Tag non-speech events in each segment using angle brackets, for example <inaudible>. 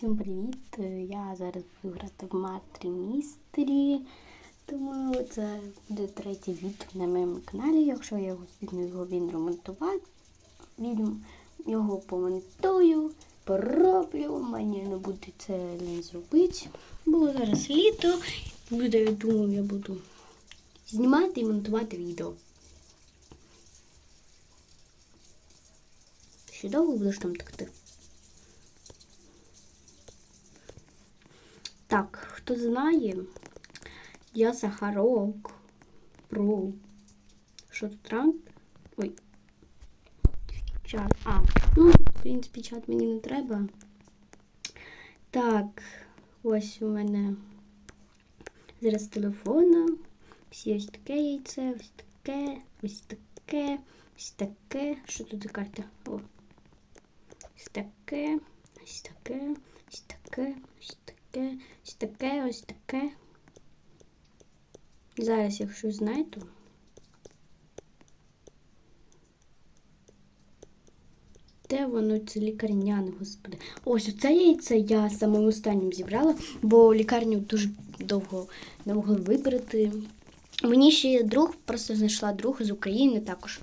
Всім привіт! Я зараз буду грати в Матері Містері. Тому це буде третє відео на моєму каналі. Якщо я його він ремонтувати, він його помонтую, пороблю. Мені не буде це не зробити. Бо зараз літо. Буде, я думаю, я буду знімати і монтувати відео. Ще довго будеш там такти? Так, хто знає, я Сахарок про що тут ранг? Ой. Чат. А, ну, в принципі, чат мені не треба. Так, ось у мене зараз телефона. Всі ось таке яйце, ось таке, ось таке, ось таке. Що тут за карта? О. Ось таке, ось таке, ось таке, ось таке, ось таке, ось таке. Зараз, якщо знайду. Де воно це лікарняне, господи. Ось оце яйце я самим останнім зібрала, бо лікарню дуже довго не могли вибрати. Мені ще друг, просто знайшла друг з України також.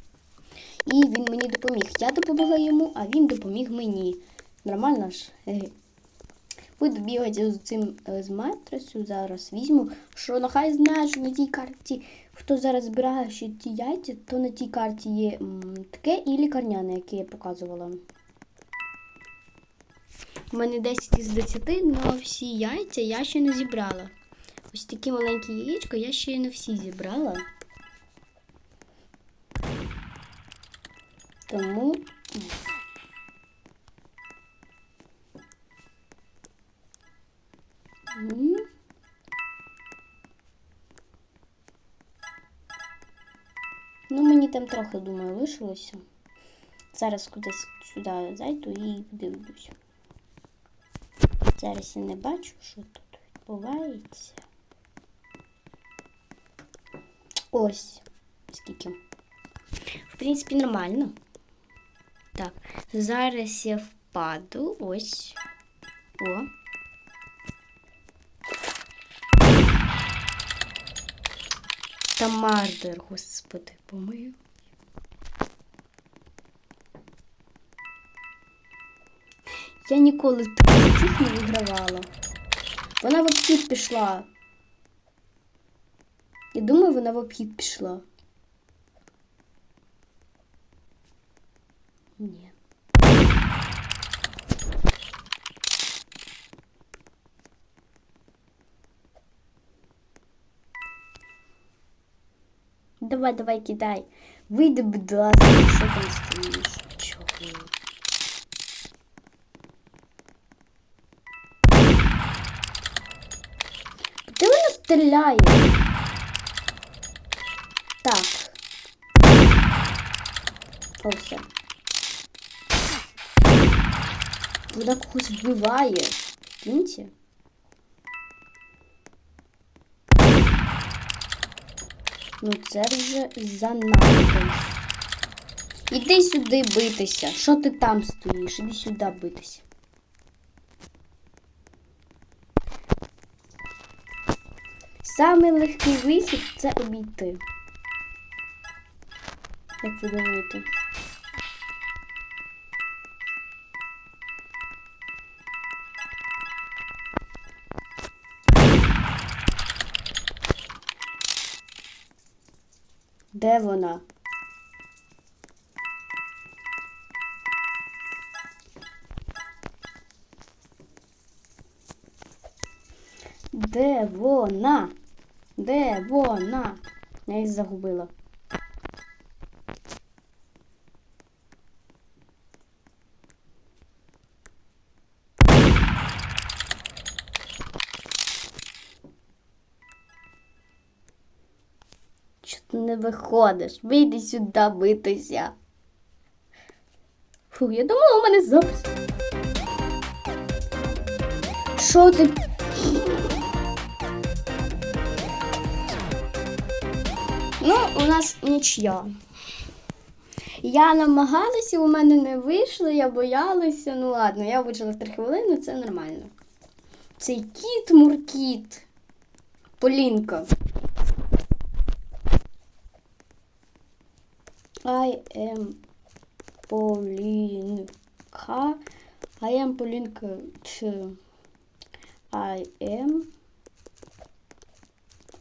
І він мені допоміг. Я допомогла йому, а він допоміг мені. Нормально ж? Буду бігати з цим е, з матрису, зараз візьму, що нехай знає, що на тій карті, хто зараз збирає ще ті яйця, то на тій карті є таке і лікарняне, яке я показувала. У мене 10 із 10, але всі яйця я ще не зібрала. Ось такі маленькі яєчка я ще не всі зібрала. Тому Ну, мені там трохи, думаю, лишилося. Зараз кудись сюди зайду і подивлюся. Зараз я не бачу, що тут відбувається. Ось. Скільки. В принципі, нормально. Так, зараз я впаду. Ось. О. Та мардер, господи, помию. Я ніколи таких не вигравала. Вона в обхід пішла. Я думаю, вона в обхід пішла. Ні. Давай, давай, кидай. Вийди, будь ласка, що там стоїш? Чого? Де вона стріляє? Так. О, все. Вона когось вбиває. Кінці? Ну це вже занадто. Іди сюди битися. Що ти там стоїш? Іди сюди битися. Самий легкий вихід це обійти. Як ви думаєте? Де вона? Де вона? Де вона? Я їх загубила. Виходиш? Вийди сюди битися. Фу, я думала, у мене запис. Що ти? Ну, у нас нічия. Я намагалася, у мене не вийшло, я боялася. Ну ладно, я вижила 3 хвилини, це нормально. Цей кіт муркіт. Полінка. I am Полінка. I am. Ч. I am.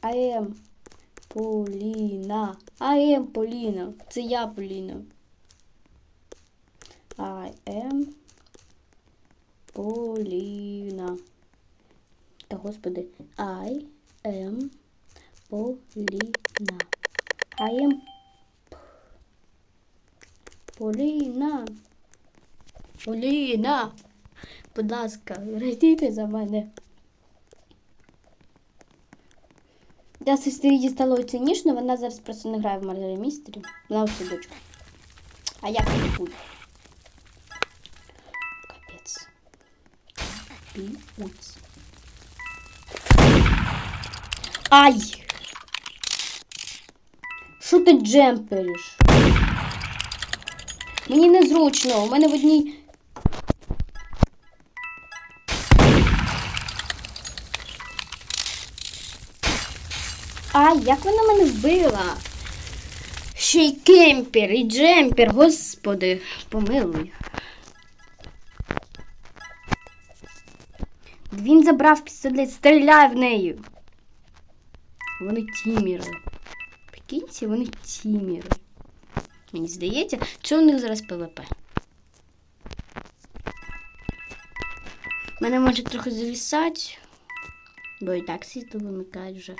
I am Поліна. I am Поліна. Це я Поліна. I am Поліна. Та господи. I am Поліна. I am Поліна. Поліна. Будь ласка, радійте за мене. Я сестрі дістало цинічно, вона зараз просто не грає в Мардері Містері. Вона в садочку. А не буде? Капець. Піуць. Ай! Що ти джемпериш? Мені незручно, у мене в одній. Ай, як вона мене вбила? Ще й кемпер, і джемпер, господи, помилуй. Він забрав пістолет, стріляй в неї. Вони тіміри. Прикиньте, вони тіміри. Мені здається, що у них зараз ПВП. Мене може трохи завісати, бо і так світло вимикають вже.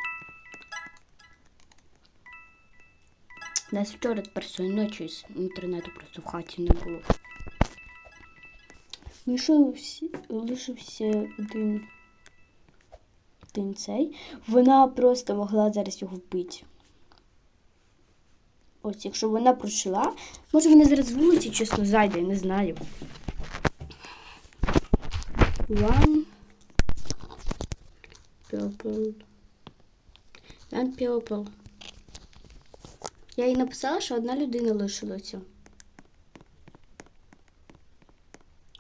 Нас вчора першої ночі з інтернету просто в хаті не було. Лишився, лишився один, один цей. Вона просто могла зараз його вбити. Ось, якщо вона пройшла, може вона зараз вулиці чесно зайде, не знаю. One purple. One purple. Я їй написала, що одна людина лишилася.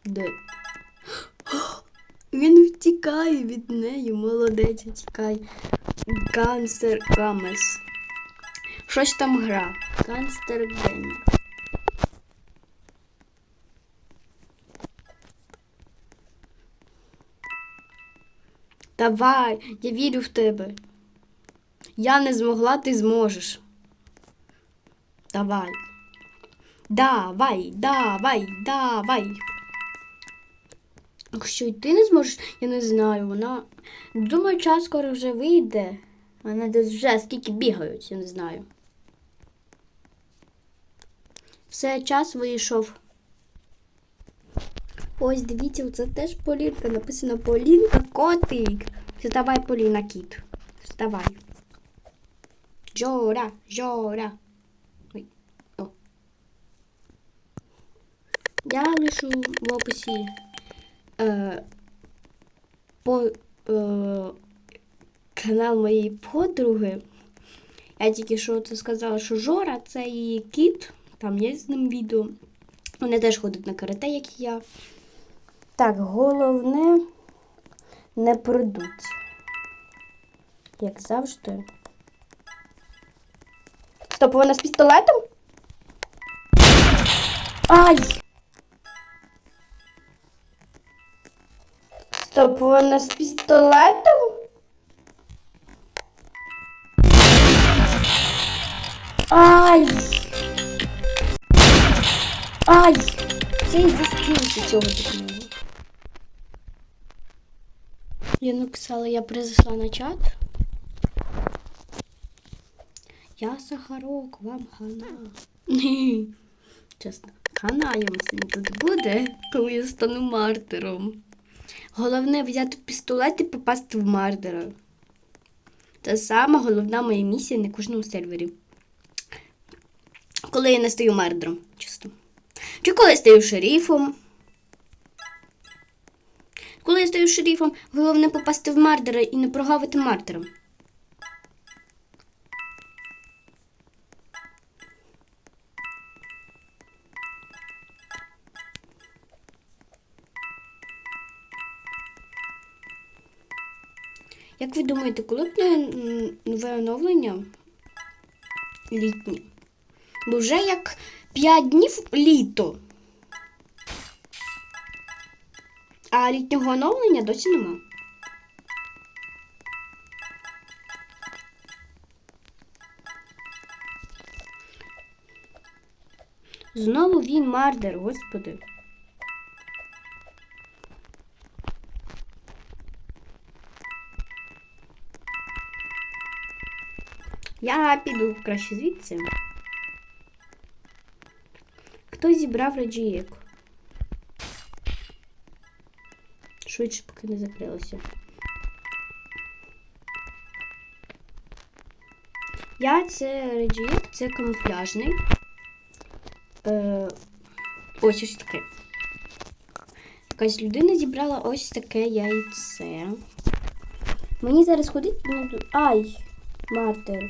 Де? <gasps> Він втікає від неї, молодець, тікає. Гансер Гамес. Щось там гра. Ганстер Геймер. Давай, я вірю в тебе. Я не змогла, ти зможеш. Давай. Давай, давай, давай. Якщо й ти не зможеш, я не знаю, вона. Думаю, час скоро вже вийде. Вона десь вже скільки бігають, я не знаю. Все, час вийшов. Ось, дивіться, це теж Полінка. Написано Полінка котик. Вставай, Поліна, кіт. Вставай. Жора, Жора. Ой. Я лишу в описі е, по, е, канал моєї подруги. Я тільки що це сказала, що Жора це її кіт. Там є з ним відео. Вони теж ходять на карате, як і я. Так, головне не придуть. Як завжди. Стоп, вона з пістолетом? Ай! Стоп, вона з пістолетом? Ай! Це і застінки цього такого. Я написала, я призайшла на чат. Я Сахарок, вам хана. Чесно, хана сьогодні тут буде, коли я стану мартером. Головне взяти пістолет і попасти в мардера. Це сама головна моя місія на кожному сервері. Коли я не стаю мардером, чесно. Чи коли я стаю шерифом? Коли я стаю шерифом, головне попасти в мардера і не прогавити мардером. Як ви думаєте, коли б нове оновлення літнє? Бо вже як 5 днів літо. А літнього оновлення досі нема. Знову він мардер, господи. Я піду краще звідси. Хто зібрав раджієку? Швидше, поки не закрилося. Я це раджієк, це камуфляжний. Е, ось ось таке. Якась людина зібрала ось таке яйце. Мені зараз ходить. Ай! Мартер.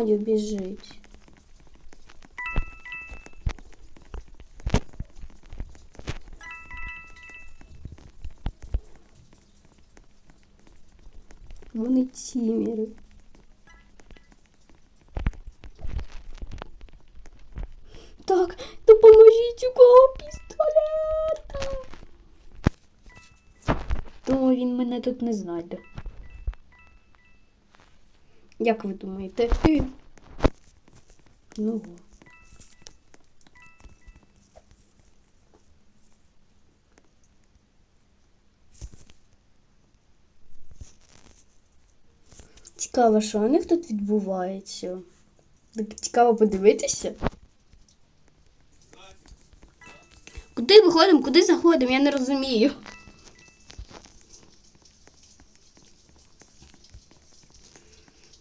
Мною біжить. Вони тімери. Так, допоможіть у кого пістолета. То він мене тут не знайде. Як ви думаєте? Ну. Цікаво, що у них тут відбувається. Так цікаво подивитися. Куди виходимо, куди заходимо, я не розумію.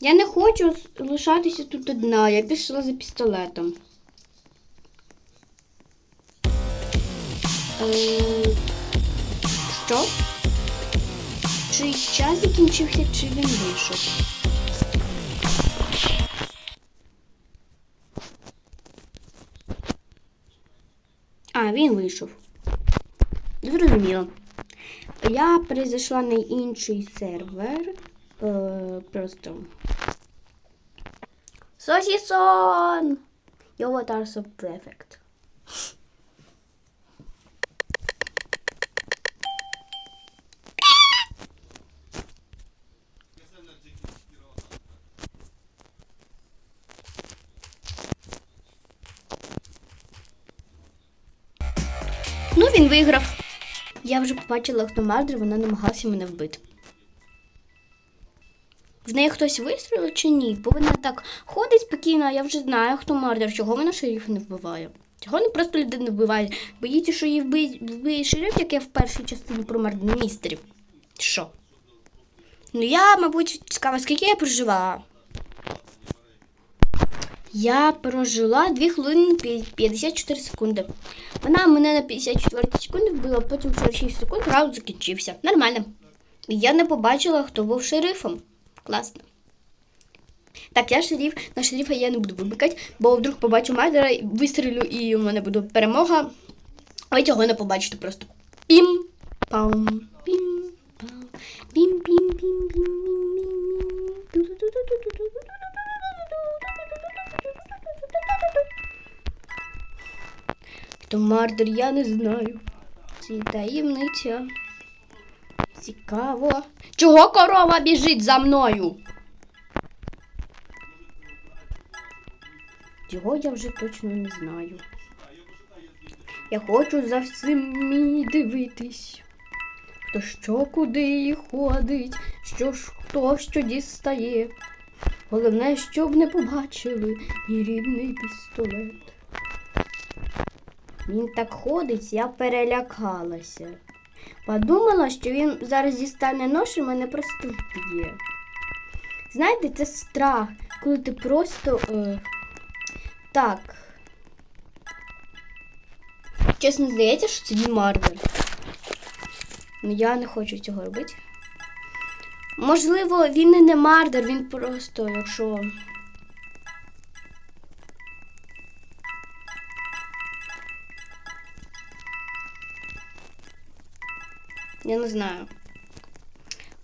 Я не хочу лишатися тут одна, я пішла за пістолетом. Е, що? Чи час закінчився, чи він вийшов? А, він вийшов. Зрозуміло. Я перейшла на інший сервер. Просто. Сосісон! Your what are so perfect. Ну, він виграв. Я вже побачила, хто мардер, вона намагалася мене вбити. Неї хтось вистрілив чи ні? Бо вона так ходить спокійно, а я вже знаю, хто мардер. Чого вона шерифа не вбиває? Чого не просто людину вбиває? Боїться, що її вбиє, вбиє шериф, як я в першій частині про містерів. Що? Ну я, мабуть, цікаво, скільки я прожила. Я прожила 2 хвилини 54 секунди. Вона мене на 54 секунди вбила, потім 46 секунд раунд закінчився. Нормально. Я не побачила, хто був шерифом. Класно. Так, я шериф, на шерифа я не буду вибикати, бо вдруг побачу мардера, вистрілю і у мене буде перемога. Ви цього не побачите просто. Пім, пам, пім, пам, пім, пім, пім, пім, пім. Хто мардер, я не знаю. Ці таємниця. Цікаво. Чого корова біжить за мною? Цього я вже точно не знаю. Я хочу за всім дивитись. Хто що куди ходить, що ж хто що дістає. Головне, щоб не побачили мій рідний пістолет. Він так ходить, я перелякалася. Подумала, що він зараз дістане нож і мене просто вб'є. Знаєте, це страх, коли ти просто. Е, так. Чесно здається, що це не Марвел. Ну я не хочу цього робити. Можливо, він і не мардер, він просто, якщо. Я не знаю.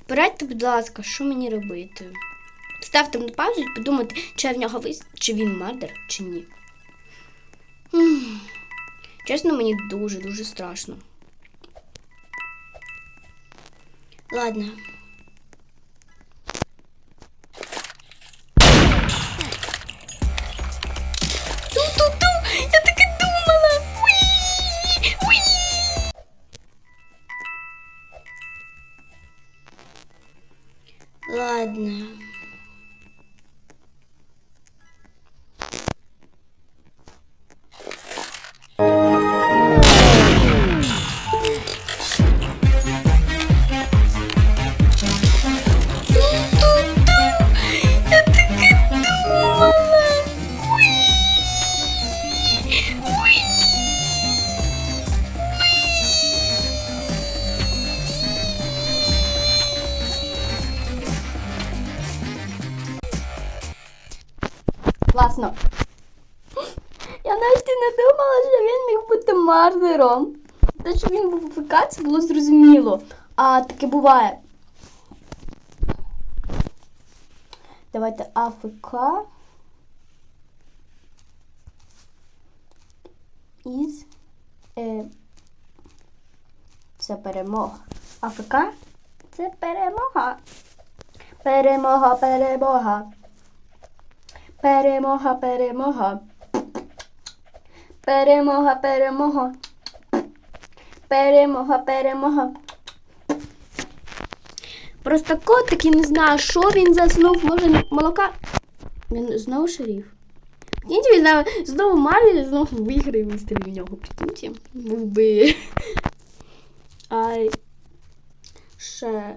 Порадьте, будь ласка, що мені робити. Ставте на паузу і подумайте, чи я в нього вис... чи він мардер, чи ні. Чесно, мені дуже-дуже страшно. Ладно. Класно. Я навіть і не думала, що він міг бути мардером. Те, що він був АФК, це було зрозуміло. А таке буває. Давайте АФК. Із. Е, це перемога. АФК це перемога. Перемога, перемога. Перемога, перемога. Перемога, перемога. Перемога, перемога. Просто котик, я не знаю, що він заснув. Може, молока. Він знову шеріф. Прикиньте, він знову Марлі знову виграє виставив в нього. Прикиньте. Був би. Ай. Ше.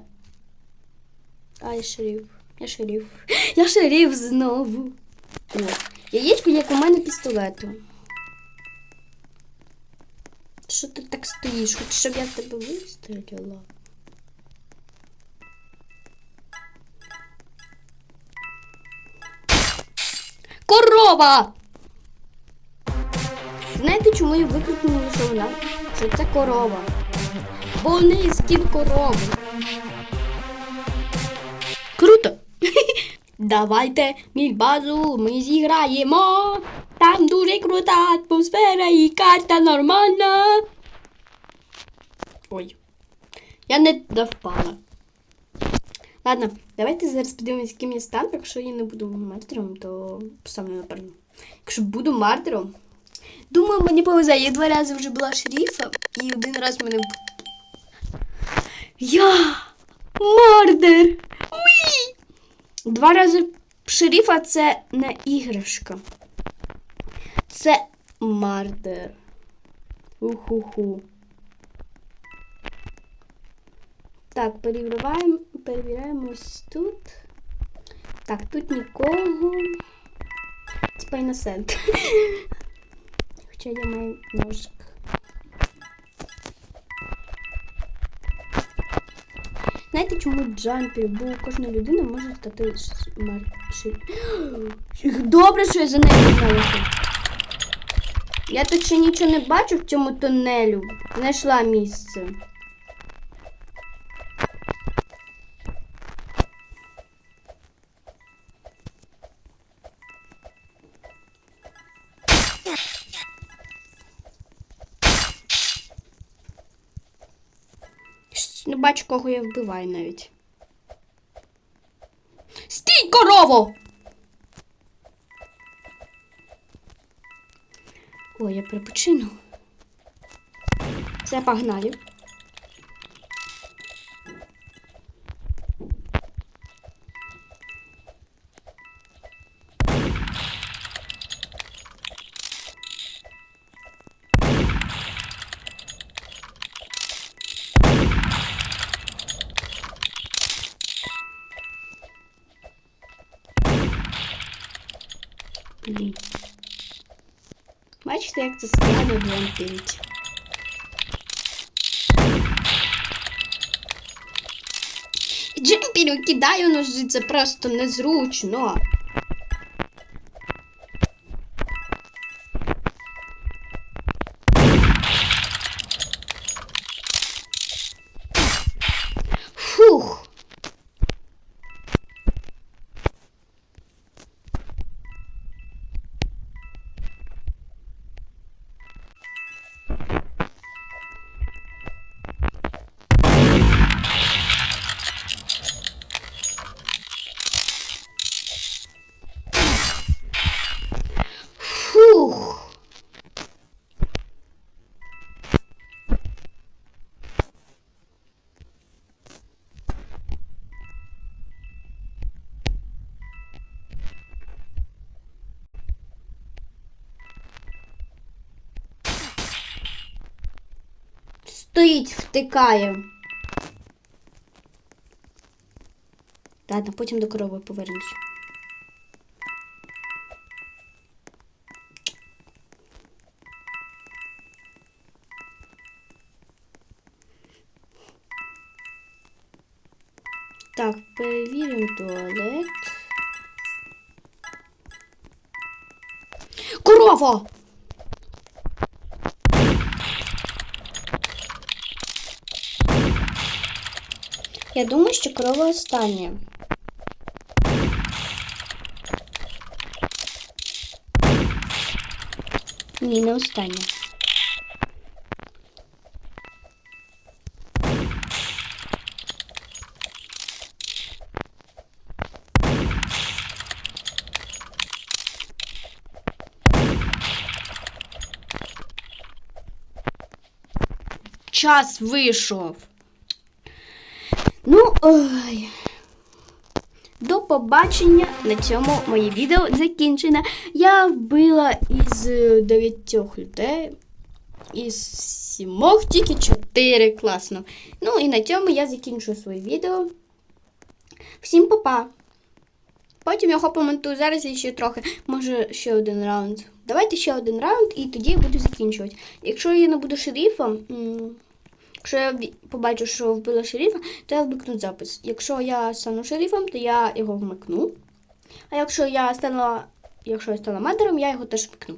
Ай, шеріф. Я шеріф. Я шеріф знову. О, яєчко, як у мене пістолету. Що ти так стоїш? Хочеш, щоб я тебе вистрілила? Корова! Знаєте, чому я викрикнула, що вона? Що це корова? Бо у неї скін корови. Круто! <laughs> Давайте мій базу ми зіграємо. Там дуже крута атмосфера і карта нормальна. Ой. Я не довпала. Ладно, давайте зараз подивимось, яким я стану. Якщо я не буду мардером, то поставлю напевно. Якщо буду мардером, думаю, мені повезе. Я два рази вже була шерифом, і один раз мене. Я мардер! Уї! Два рази шерифа це не іграшка. Це мардер. Уху-ху. Так, перевіряємо, перевіряємо тут. Так, тут нікого. Це Пайнасент. <laughs> Хоча я маю ножик. Знаєте, чому джампі? Бо кожна людина може стати смерчі. Добре, що я за нею зналася. Я тут ще нічого не бачу в цьому тунелю. Знайшла місце. Не бачу, кого я вбиваю навіть. Стій, корово! Ой, я припочину. Все, погнали. Блін. Бачите, як це складно блантить. Джемпірю кидаю ножиці, просто незручно. Стоїть, втикає. Ладно, потім до корови повернусь. Так, перевіримо туалет. Корова! Я думаю, що корова остання. Ні, не остання. Час вийшов. Ну, ой. До побачення. На цьому моє відео закінчено. Я вбила із е, дев'ятьох людей. Із сімох тільки чотири. Класно. Ну і на цьому я закінчую своє відео. Всім па-па. Потім його помонтую зараз і ще трохи. Може ще один раунд. Давайте ще один раунд і тоді я буду закінчувати. Якщо я не буду шерифом. Якщо я побачу, що вбила шерифа, то я вмикну запис. Якщо я стану шерифом, то я його вмикну. А якщо я стану, якщо я стану мадером, я його теж вмикну.